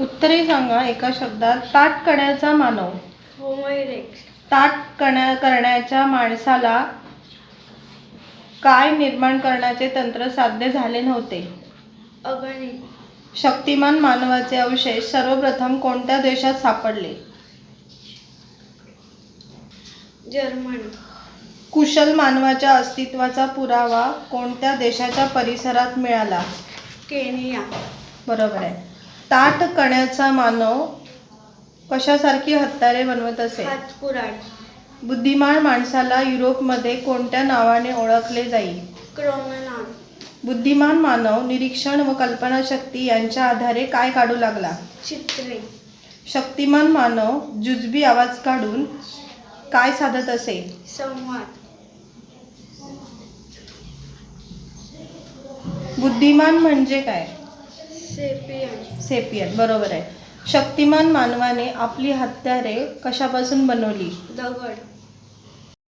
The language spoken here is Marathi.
उत्तरे सांगा एका शब्दात. ताट कण्याचा मानव. होमो इरेक्स ताट कण्या करण्याच्या माणसाला काय निर्माण करण्याचे तंत्र साध्य झाले नव्हते? अगणित शक्तिमान मानवाचे अवशेष सर्वप्रथम कोणत्या देशात सापडले? जर्मनी. कुशल मानवाच्या अस्तित्वाचा पुरावा कोणत्या देशाच्या परिसरात मिळाला? केनिया. बरोबर आहे. ताट कण्याचा मानव कशासारखी हत्यारे बनवत असे? हातकुराड. बुद्धिमान माणसाला युरोपमध्ये कोणत्या नावाने ओळखले जाईल क्रोमनान बुद्धिमान मानव निरीक्षण व कल्पनाशक्ती यांच्या आधारे काय काढू लागला? चित्रे. शक्तिमान मानव जुजबी आवाज काढून काय साधत असे? संवाद. बुद्धिमान म्हणजे काय? सेपियन. सेपियन बरोबर आहे. शक्तिमान मानवाने आपली हत्यारे कशापासून बनवली? दगड.